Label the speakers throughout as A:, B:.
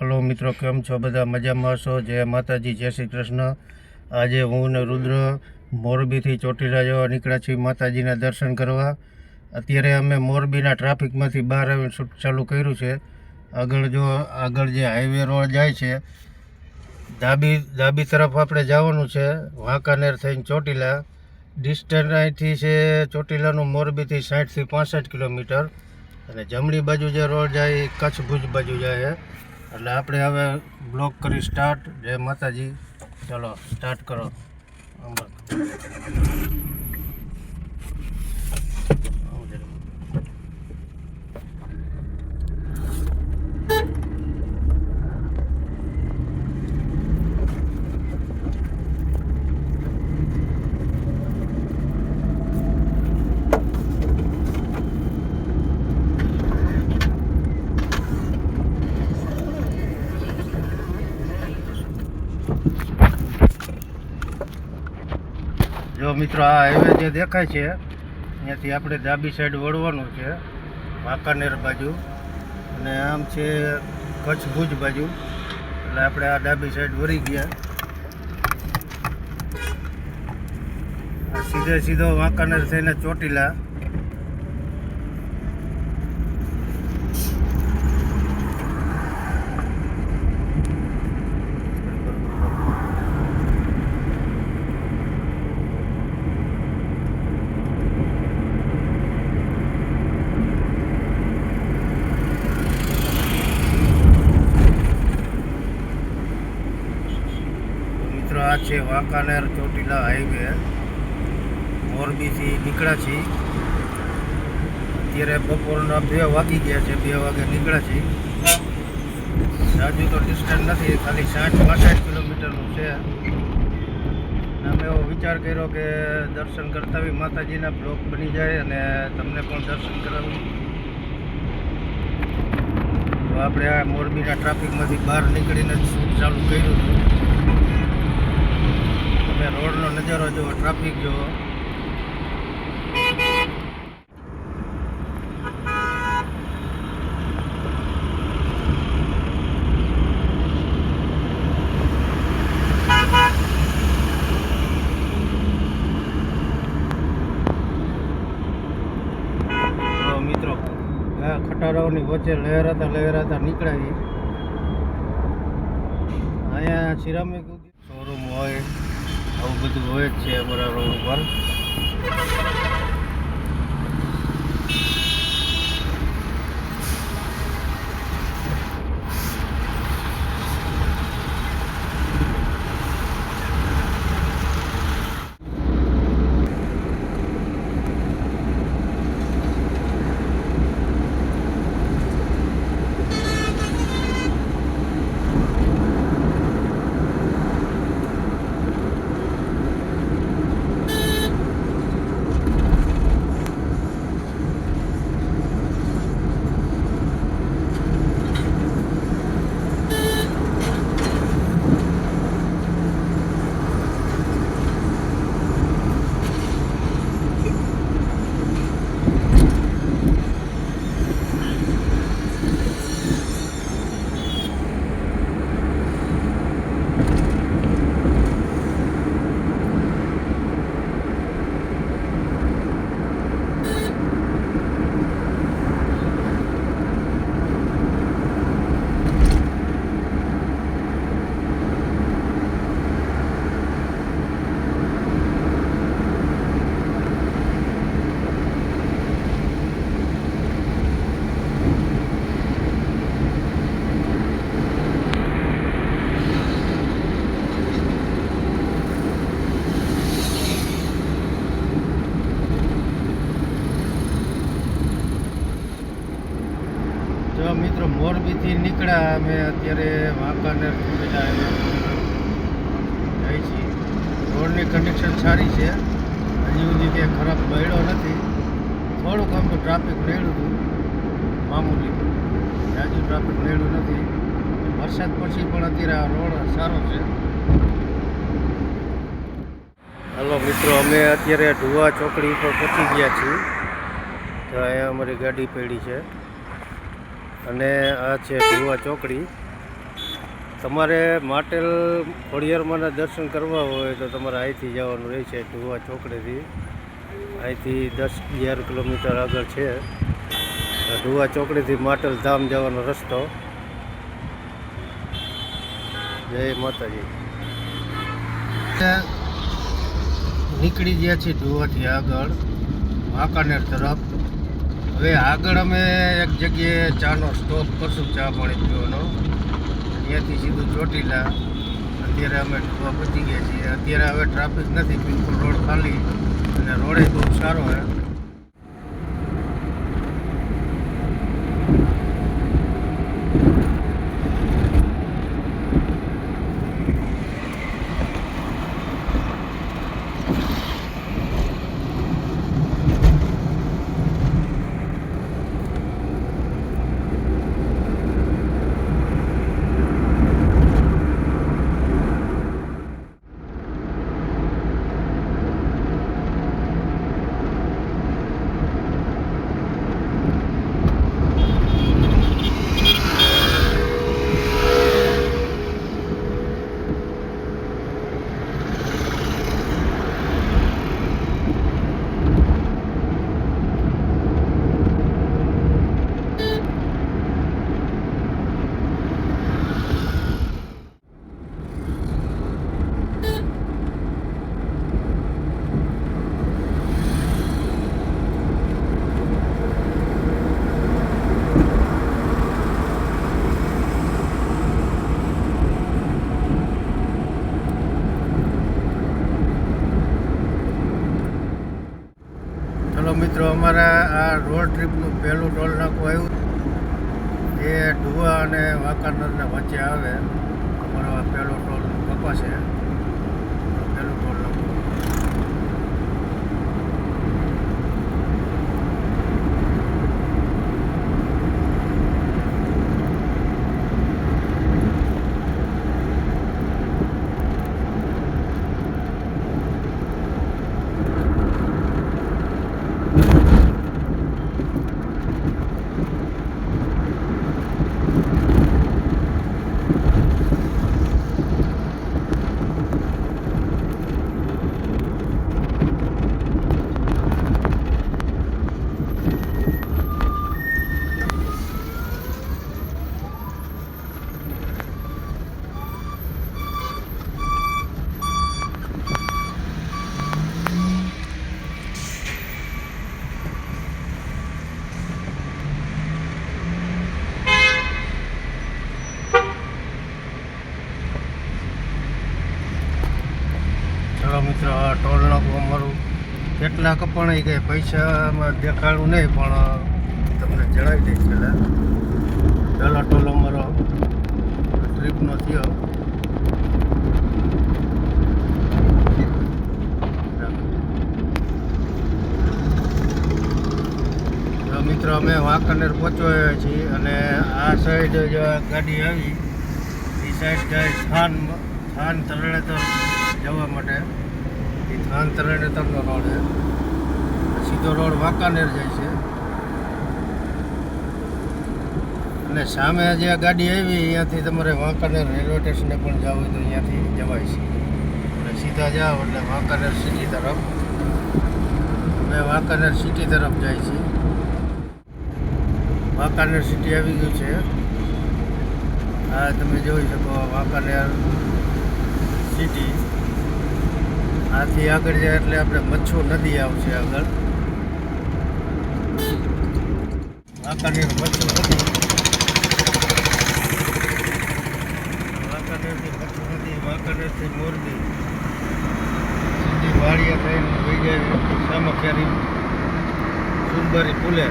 A: Hello મિત્રો, કેમ છો? બધા મજામાં હશો? જય માતાજી, જય શ્રી કૃષ્ણ. આજે હું ને રુદ્ર મોરબીથી ચોટીલા જવા નીકળ્યા છીએ માતાજીના દર્શન કરવા. અત્યારે અમે મોરબીના ટ્રાફિકમાંથી બહાર આવીને શૂટ ચાલુ કર્યું છે. આગળ જો, આગળ જે હાઈવે રોડ જાય છે, ડાબી ડાબી તરફ આપણે જવાનું છે, વાંકાનેર થઈને ચોટીલા. ડિસ્ટન્સ અહીંથી છે ચોટીલાનું મોરબીથી સાઠથી પાસઠ કિલોમીટર. અને જમણી બાજુ જે રોડ જાય કચ્છ ભુજ બાજુ જાય છે. એટલે આપણે હવે બ્લોક કરી સ્ટાર્ટ. જય માતાજી. ચલો સ્ટાર્ટ કરો. અમર. જો મિત્રો આ હાઈવે જે દેખાય છે અહીંયાથી આપણે ડાબી સાઈડ વળવાનું છે, વાંકાનેર બાજુ. અને આમ છે કચ્છ ભુજ બાજુ. એટલે આપણે આ ડાબી સાઈડ વળી ગયા. સીધે સીધો વાંકાનેર થઈને ચોટીલા મિત્રો આ છે, વાંકાનેર ચોટીલા હાઈવે. મોરબીથી નીકળ્યા છીએ અત્યારે બપોરના બે વાગી ગયા છે, બે વાગે નીકળ્યા છીએ હજુ તો ડિસ્ટન્સ નથી, ખાલી સાઠ, પાસઠ કિલોમીટરનું છે. અમે એવો વિચાર કર્યો કે દર્શન કરતા બી માતાજીના બ્લોક બની જાય અને તમને પણ દર્શન કરાવું. તો આપણે આ મોરબીના ટ્રાફિકમાંથી બહાર નીકળીને શૂટ ચાલુ કર્યું હતું તમે રોડનો નજારો જુઓ ટ્રાફિક જુઓ ખટારાઓની વચ્ચે લહેરાતા લહેરાતા નીકળાવી. અહીંયા સિરામિક બધું હોય જ છે અમારા રોડ ઉપર જો મિત્રો મોરબીથી નીકળ્યા અમે અત્યારે વાંકાનેર જાય છીએ. રોડની કન્ડિશન સારી છે. હજી સુધી ક્યાંય ખરાબ બળ્યો નથી. થોડુંક આમ તો ટ્રાફિક રેડું હતું, મામૂલી. જાજુ ટ્રાફિક રેડું નથી. વરસાદ પછી પણ અત્યારે આ રોડ સારો છે. હલો મિત્રો, અમે અત્યારે ઢુવા ચોકડી ઉપર પહોંચી ગયા છીએ. તો અહીંયા અમારી ગાડી પડી છે. અને આ છે ધુવા ચોકડી. તમારે માટેલ ખોડિયારમાંના દર્શન કરવા હોય તો તમારે અહીંથી જવાનું રહેશે ધુવા ચોકડીથી. અહીંથી દસ અગિયાર કિલોમીટર આગળ છે. ધુવા ચોકડીથી માટેલ ધામ જવાનો રસ્તો. જય માતાજી. નીકળી ગયા છે ધુવાથી આગળ, વાંકાનેર તરફ. હવે આગળ અમે એક જગ્યાએ ચાનો સ્ટોપ કરશું, ચા પાણી પીવાનો. ત્યાંથી સીધું ચોટીલા. અત્યારે અમે જોવા પહોંચી ગયા છીએ. અત્યારે હવે ટ્રાફિક નથી, બિલકુલ રોડ ખાલી. અને રોડે બહુ સારો છે ચલો મિત્રો અમારા આ રોડ ટ્રીપનું પહેલું ટોલ નાકું આવ્યું. એ ઢુવા અને વાંકાનેરને વચ્ચે આવે. અમારો આ પહેલો ટોલ કપાશે પહેલું ટોલ નાકું ચલો મિત્રો આ ટોલ નાકું અમારું કેટલા પણ એ કંઈ પૈસામાં દેખાડવું નહીં, પણ તમને જણાવી દઈશ પહેલાં. પહેલો ટોલો અમારો ટ્રીપનો થયો. મિત્રો, અમે વાંકાનેર પહોંચવા છીએ અને આ સાઈડ જો ગાડી આવી. એ સાઈડ જાય થાન થાન તરણેતર જવા માટે. એ થાન તરણેતરનો રોડ છે. સીધો રોડ વાંકાનેર જાય છે. અને સામે જે ગાડી આવી, અહીંયાથી તમારે વાંકાનેર રેલવે સ્ટેશને પણ જવું હોય તો અહીંયાથી જવાય છે. અને સીધા જાઓ એટલે વાંકાનેર સિટી તરફ. અમે વાંકાનેર સિટી તરફ જાય છે. વાંકાનેર સિટી આવી ગયું છે. આ તમે જોઈ શકો વાંકાનેર સિટી આથી આગળ જાય એટલે આપણે મચ્છુ નદી આવશે આગળ. વાંકાનેર મચ્છુ નદી વાંકાનેરથી મચ્છુ નદી વાંકાનેરથી મોરબી. સીધી થઈને વહી જાય સામખિયારી, સુંદરી પુલે.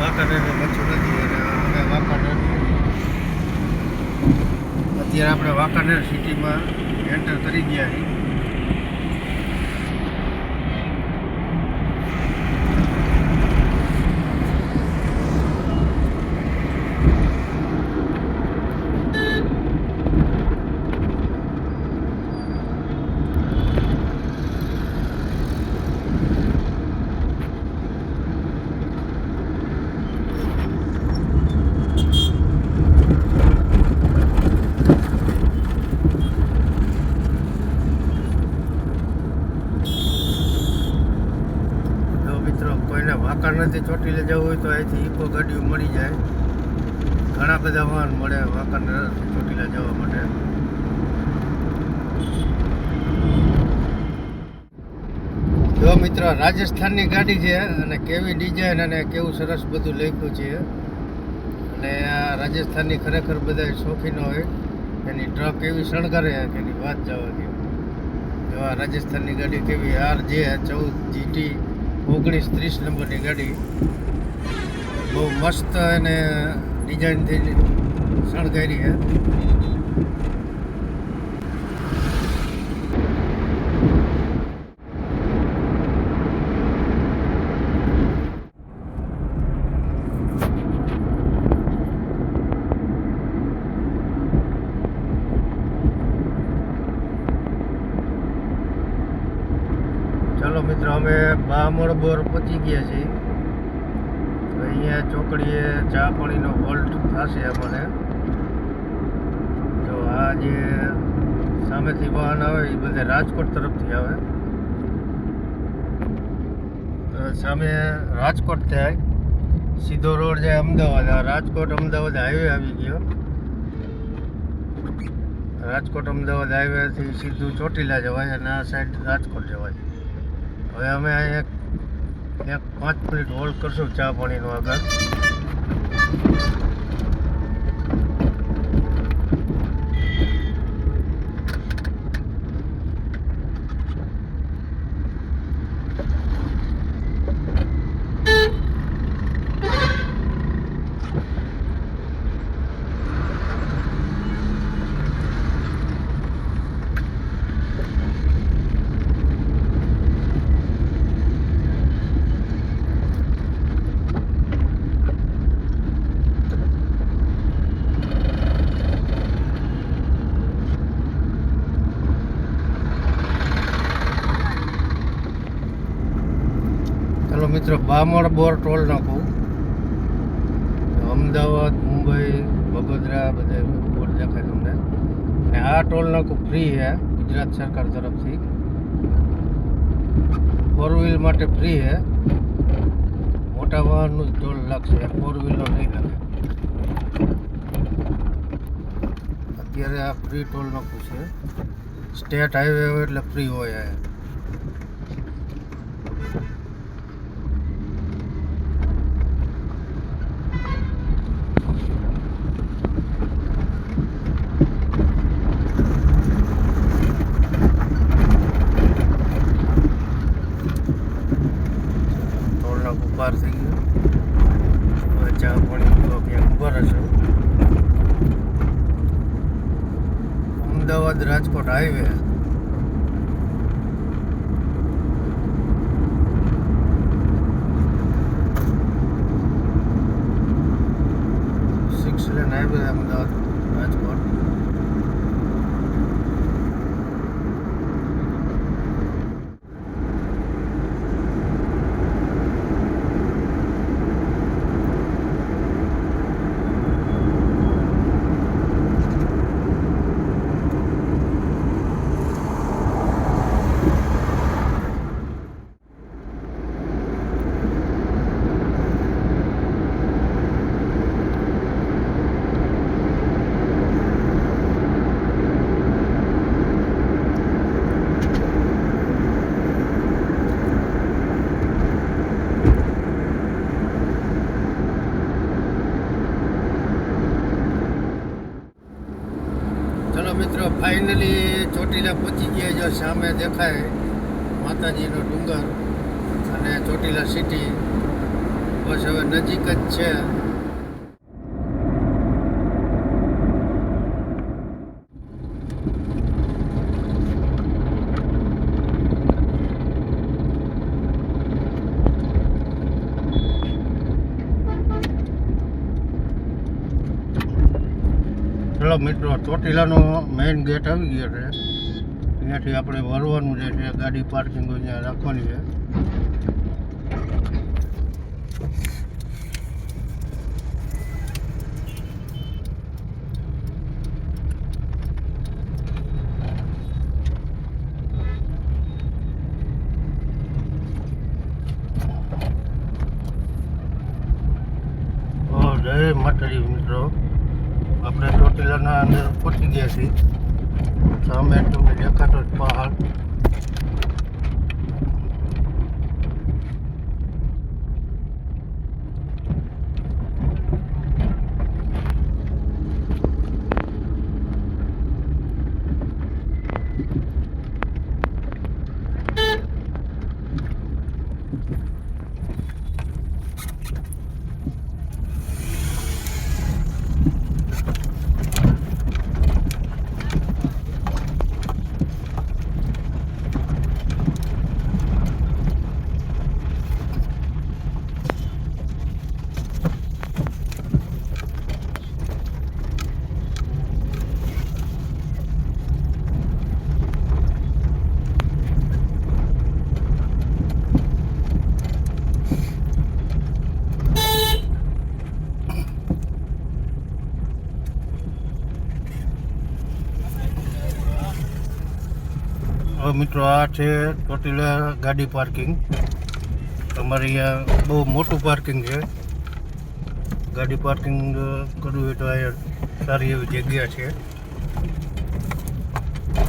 A: વાંકાનેર મચ્છુ નદી અને અમે વાંકાનેર અત્યારે આપણે વાંકાનેર સિટીમાં એન્ટર કરી ગયા છીએ. ચોટીલે જવું હોય તો અહીંથી ઇકો ગાડીઓ મળી જાય. ઘણા બધા વાહન મળે વાંકાનેરથી ચોટીલા જવા માટે. જો મિત્રો, રાજસ્થાનની ગાડી છે અને કેવી ડિઝાઇન અને કેવું સરસ બધું લખ્યું છે. અને આ રાજસ્થાનની ખરેખર બધા શોખીનો હોય. એની ટ્રક એવી શણગારે કે એની વાત જવા દે. એવા રાજસ્થાનની ગાડી કેવી આર જે ચૌદ જીટી ઓગણીસ ત્રીસ નંબરની ગાડી. બહુ મસ્ત અને ડિઝાઇનથી શણગારી છે ચાલો મિત્રો અમે બોર પહોંચી ગયા છે. તો અહીંયા ચોકડીએ ચા પાણીનો હોલ્ટ થશે અમને જો આ જે સામેથી વાહન આવે એ બધા રાજકોટ તરફથી આવે. સામે રાજકોટ થાય. સીધો રોડ જાય અમદાવાદ. આ રાજકોટ અમદાવાદ હાઈવે આવી ગયો. રાજકોટ અમદાવાદ હાઈવેથી સીધું ચોટીલા જવાય અને આ સાઈડ રાજકોટ જવાય. હવે અમે અહીંયા એક પાંચ મિનિટ હોલ્ડ કરશું ચા પાણીનો આગળ ચાલો મિત્રો બામણ બોર ટોલ નાખું. અમદાવાદ, મુંબઈ, વડોદરા બધે બોર્ડ દેખાય તમને. અને આ ટોલ નાકું ફ્રી છે ગુજરાત સરકાર તરફથી. ફોર વ્હીલ માટે ફ્રી છે મોટા વાહનનું જ ટોલ લાગશે ફોર વ્હીલર નહીં લાગે. અત્યારે આ ફ્રી ટોલ નાખું છે. સ્ટેટ હાઈવે એટલે ફ્રી હોય આ ટોલના ઉપાર થઈ ગયો હવે ચા પાણી તો ક્યાંક ઊભા રહેશે Ahmedabad Rajkot highway six lane highway Ahmedabad Rajkot ચલો મિત્રો ફાઇનલી ચોટીલા પહોંચી ગયા જો સામે દેખાય માતાજીનો ડુંગર અને ચોટીલા સિટી બસ હવે નજીક જ છે ચલો મિત્રો, ચોટીલાનો મેઇન ગેટ આવી ગયો છે. અહીંયાથી આપણે વળવાનું જે છે, ગાડી પાર્કિંગ અહીંયા રાખવાની છે. મિત્રો. આપણે ચોટીલાના અંદર પહોંચી ગયા છીએ. સામે તમને દેખાતો જ પહાડ. હવે મિત્રો, આ છે ચોટીલા ગાડી પાર્કિંગ. અમારે અહીંયા બહુ મોટું પાર્કિંગ છે. ગાડી પાર્કિંગ કરવું હોય તો અહીંયા સારી એવી જગ્યા છે.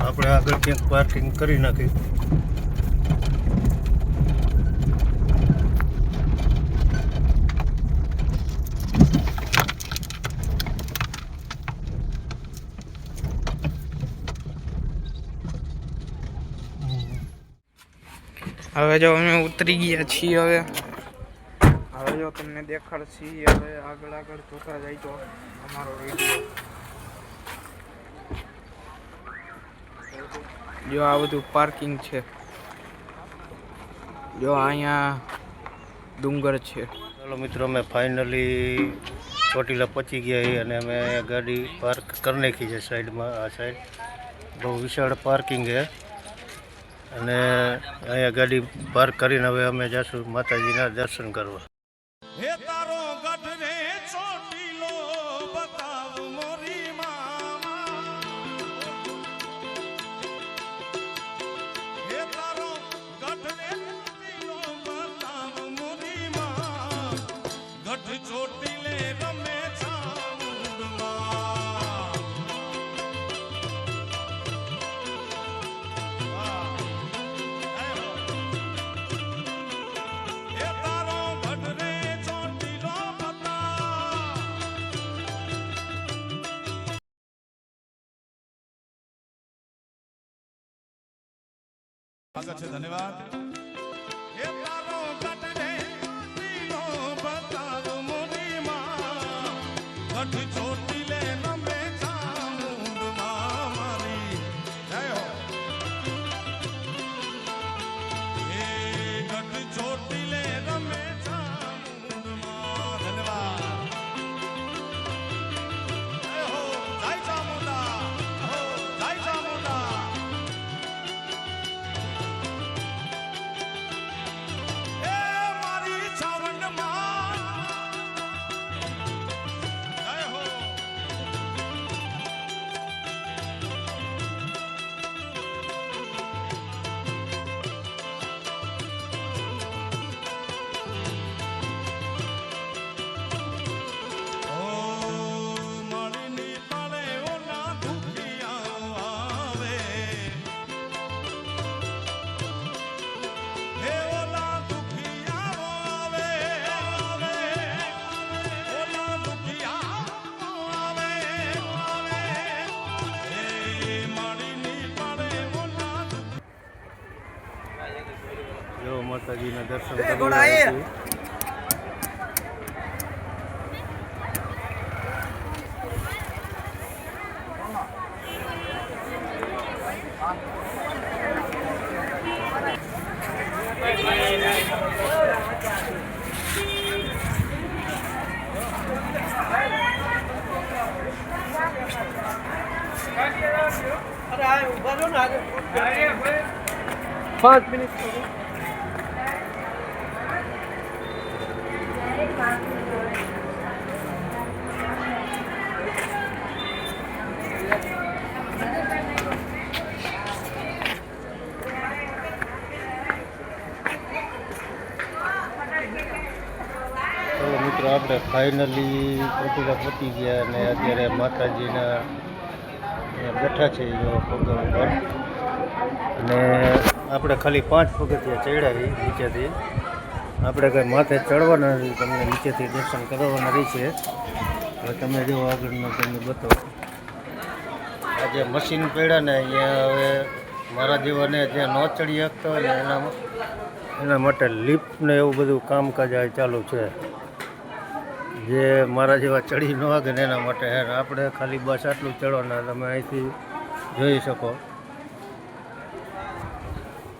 A: આપણે આગળ ક્યાંક પાર્કિંગ કરી નાખી
B: હવે જો અમે ઉતરી ગયા છીએ હવે. હવે જો તમને દેખાડશી, હવે આગળ આગળ જોતા જાય તો અમારો જો આ બધું પાર્કિંગ છે. જો અહીંયા ડુંગર છે.
A: ચાલો મિત્રો, અમે ફાઇનલી ચોટીલા પહોંચી ગયા છીએ અને અમે ગાડી પાર્ક કરી નાખી છે સાઈડમાં આ સાઈડ બહુ વિશાળ પાર્કિંગ છે. અને અહીંયા ગાડી પાર્ક કરીને હવે અમે જઈશું માતાજીના દર્શન કરવા.
C: આગળ છે ધન્યવાદ
A: જો માતાજીના દર્શન કરી.
B: પાંચ મિનિટ
A: ચલો મિત્રો આપણે ફાઇનલી પ્રતિભા પતી ગયા અને અત્યારે માતાજીના બેઠા છે પગલ પગ ઉપર. અને આપણે ખાલી પાંચ પગથિયા ચડ્યા નીચેથી. આપણે કંઈ માથે ચડવાના નથી, તમને નીચેથી દર્શન કરવાના રહેશે હવે તમે જો આગળનો તમને બતાવો. આજે મશીન પડ્યા ને અહીંયા હવે મારા જેવાને જ્યાં ન ચડી શકતો ને એના એના માટે લિફ્ટ ને એવું બધું કામકાજ ચાલુ છે. જે મારા જેવા ચડી ન વાગે ને એના માટે હે આપણે ખાલી બસ આટલું ચડવાના તમે અહીંથી જોઈ શકો.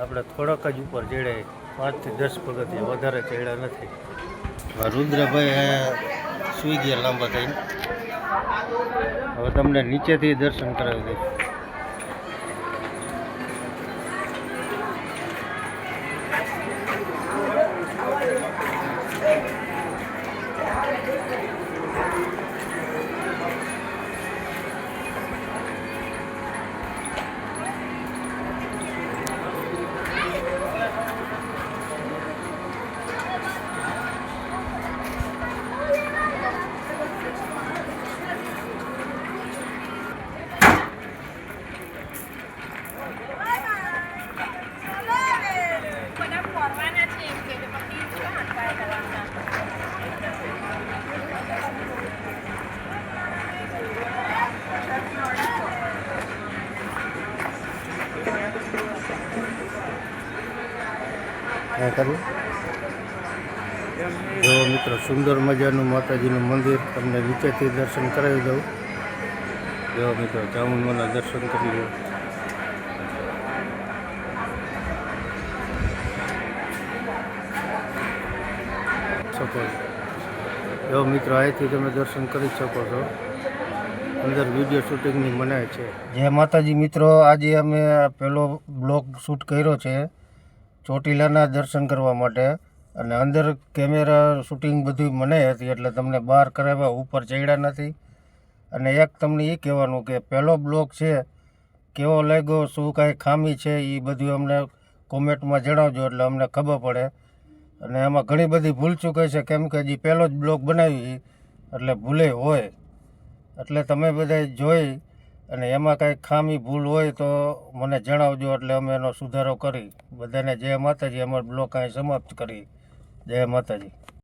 A: આપણે થોડાક જ ઉપર ચડે પાંચથી દસ પગથી વધારે ચડ્યા નથી. રુદ્રભાઈ સૂઈ ગયા લાંબા થઈને. હવે તમને નીચેથી દર્શન કરાવી દઈશ. સુંદર મજાનું માતાજીનું મંદિર તમને નીચેથી દર્શન કરાવી દઉં. જો મિત્રો ચામુંડમાના દર્શન કરી લો. શકો. જો મિત્રો, અહીંથી તમે દર્શન કરી શકો છો. અંદર વીડિયો શૂટિંગની મનાય છે. જય માતાજી મિત્રો, આજે અમે પહેલો બ્લોગ શૂટ કર્યો છે ચોટીલાના દર્શન કરવા માટે. અને અંદર કેમેરા શૂટિંગ બધું મને હતી, એટલે તમને બહાર કરાવ્યા, ઉપર ચડ્યા નથી. અને એક તમને એ કહેવાનું કે પહેલો બ્લોગ છે, કેવો લાગ્યો, શું કાંઈ ખામી છે એ બધું અમને કોમેન્ટમાં જણાવજો, એટલે અમને ખબર પડે. અને એમાં ઘણી બધી ભૂલ ચૂકાઈ છે, કેમ કે હજી પહેલો જ બ્લોગ બનાવી એટલે ભૂલે હોય. એટલે તમે બધા જોઈ, અને એમાં કાંઈ ખામી, ભૂલ હોય તો મને જણાવજો, એટલે અમે એનો સુધારો કરી. બધાને જય માતાજી, અમારો બ્લોગ અહીં સમાપ્ત કરી. જય માતાજી.